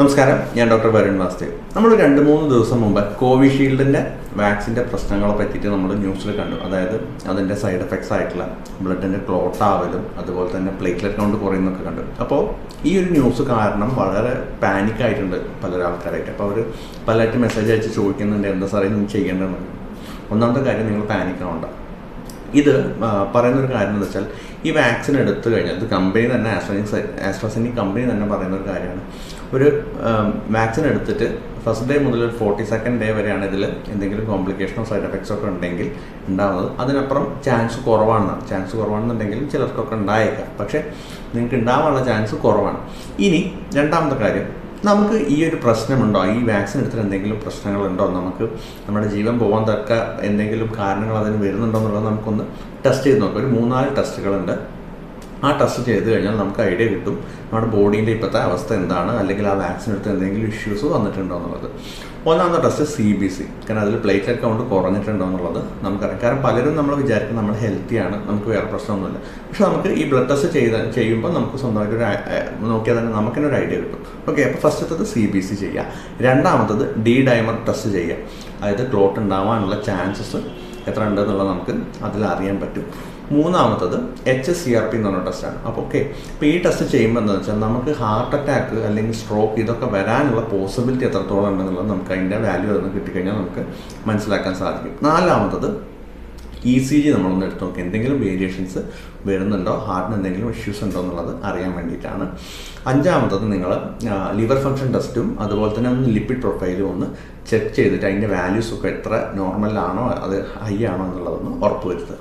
നമസ്കാരം ഞാൻ ഡോക്ടർ വരുൺ വാസ്തേവ് നമ്മൾ രണ്ട് മൂന്ന് ദിവസം മുമ്പ് കോവിഷീൽഡിന്റെ വാക്സിന്റെ പ്രശ്നങ്ങളെ പറ്റിയിട്ട് നമ്മൾ ന്യൂസിൽ കണ്ടു. അതായത് അതിന്റെ സൈഡ് എഫക്ട്സ് ആയിട്ടുള്ള ബ്ലഡിന്റെ ക്ലോട്ട് ആവലും അതുപോലെ തന്നെ പ്ലേറ്റ്ലെറ്റ് കൗണ്ട് കുറയുന്നൊക്കെ കണ്ടു. അപ്പോൾ ഈ ഒരു ന്യൂസ് കാരണം വളരെ പാനിക് ആയിട്ടുണ്ട് പല ആൾക്കാരായിട്ട്. അപ്പോൾ അവർ പലരായിട്ട് മെസ്സേജ് അയച്ച് ചോദിക്കുന്നുണ്ട് എന്താ സാറേ ഞാൻ ചെയ്യേണ്ടതെന്ന്? ഒന്നാമത്തെ കാര്യം നിങ്ങൾ പാനിക് ആവണ്ട. ഇത് പറയുന്ന പറയുന്നൊരു കാര്യം എന്ന് വെച്ചാൽ ഈ വാക്സിൻ എടുത്തു കഴിഞ്ഞാൽ ഇത് കമ്പനി തന്നെ ആസ്ട്രസെനി ആസ്ട്രസെനി കമ്പനി തന്നെ പറയുന്ന ഒരു കാര്യമാണ്. ഒരു വാക്സിൻ എടുത്തിട്ട് ഫസ്റ്റ് ഡേ മുതൽ ഒരു ഫോർട്ടി സെക്കൻഡ് ഡേ വരെയാണ് ഇതിൽ എന്തെങ്കിലും കോംപ്ലിക്കേഷനോ സൈഡ് എഫക്ട്സോ ഒക്കെ ഉണ്ടെങ്കിൽ ഉണ്ടാകുന്നത് അതിനപ്പുറം ചാൻസ് കുറവാണെന്നാണ് ചാൻസ് കുറവാണെന്നുണ്ടെങ്കിൽ ചിലർക്കൊക്കെ ഉണ്ടായേക്കാം. പക്ഷേ നിങ്ങൾക്ക് ഉണ്ടാവാനുള്ള ചാൻസ് കുറവാണ്. ഇനി രണ്ടാമത്തെ കാര്യം നമുക്ക് ഈ ഒരു പ്രശ്നമുണ്ടോ? ഈ വാക്സിൻ എടുത്തിട്ട് എന്തെങ്കിലും പ്രശ്നങ്ങളുണ്ടോ? നമുക്ക് നമ്മുടെ ജീവൻ പോകാൻ തക്ക എന്തെങ്കിലും കാരണങ്ങൾ അതിന് വരുന്നുണ്ടോ എന്നുള്ളത് നമുക്കൊന്ന് ടെസ്റ്റ് ചെയ്ത് നോക്കാം. ഒരു മൂന്നാൽ ടെസ്റ്റുകളുണ്ട് ആ ടെസ്റ്റ് ചെയ്ത് കഴിഞ്ഞാൽ നമുക്ക് ഐഡിയ കിട്ടും. നമ്മുടെ ബോഡീന്റെ ഇപ്പോഴത്തെ അവസ്ഥ എന്താണ്? അല്ലെങ്കിൽ ആ വാക്സിൻ എടുത്ത് എന്തെങ്കിലും ഇഷ്യൂസ് വന്നിട്ടുണ്ടോ എന്നുള്ളത്. ഒന്നാമത്തെ ടെസ്റ്റ് സി ബി സി കാരണം അതിൽ പ്ലേറ്റ്ലെറ്റ് കൗണ്ട് കുറഞ്ഞിട്ടുണ്ടോ എന്നുള്ളത് നമുക്കറിയാം. കാരണം പലരും നമ്മൾ വിചാരിക്കും നമ്മൾ ഹെൽത്തിയാണ് നമുക്ക് വേറെ പ്രശ്നമൊന്നുമില്ല. പക്ഷെ നമുക്ക് ഈ ബ്ലഡ് ടെസ്റ്റ് ചെയ്ത് ചെയ്യുമ്പോൾ നമുക്ക് സ്വന്തമായിട്ട് ഒരു ഐ- ഐ- നോക്കിയാൽ തന്നെ നമുക്ക് തന്നെ ഒരു ഐഡിയ കിട്ടും. ഓക്കെ അപ്പോൾ ഫസ്റ്റത്തത് സി ബി സി ചെയ്യുക രണ്ടാമത്തത് ഡി ഡൈമർ ടെസ്റ്റ് ചെയ്യുക അതായത് ക്ലോട്ട് ഉണ്ടാവാനുള്ള ചാൻസസ് എത്ര ഉണ്ട് എന്നുള്ളത് നമുക്ക് അതിൽ അറിയാൻ പറ്റും. മൂന്നാമത്തത് H S C R P എന്ന് പറഞ്ഞ ടെസ്റ്റാണ് അപ്പോൾ ഓക്കെ ഇപ്പോൾ ഈ ടെസ്റ്റ് ചെയ്യുമ്പോൾ എന്താണെന്ന് വെച്ചാൽ നമുക്ക് ഹാർട്ട് അറ്റാക്ക് അല്ലെങ്കിൽ സ്ട്രോക്ക് ഇതൊക്കെ വരാനുള്ള പോസിബിലിറ്റി എത്രത്തോളം ഉണ്ടെന്നുള്ളത് നമുക്ക് അതിന്റെ വാല്യൂ അതൊന്ന് കിട്ടിക്കഴിഞ്ഞാൽ നമുക്ക് മനസ്സിലാക്കാൻ സാധിക്കും. നാലാമത്തത് ഇ സി ജി നമ്മളൊന്ന് എടുത്ത് നോക്കി. എന്തെങ്കിലും വേരിയേഷൻസ് വരുന്നുണ്ടോ? ഹാർട്ടിന് എന്തെങ്കിലും ഇഷ്യൂസ് ഉണ്ടോ എന്നുള്ളത് അറിയാൻ വേണ്ടിയിട്ടാണ്. അഞ്ചാമത്തത് നിങ്ങൾ ലിവർ ഫംഗ്ഷൻ ടെസ്റ്റും അതുപോലെ തന്നെ ഒന്ന് ലിപ്പിഡ് പ്രൊഫൈലും ഒന്ന് ചെക്ക് ചെയ്തിട്ട് അതിന്റെ വാല്യൂസ് ഒക്കെ എത്ര നോർമലാണോ അത് ഹൈ ആണോ എന്നുള്ളതൊന്ന് ഉറപ്പ് വരുത്തുക.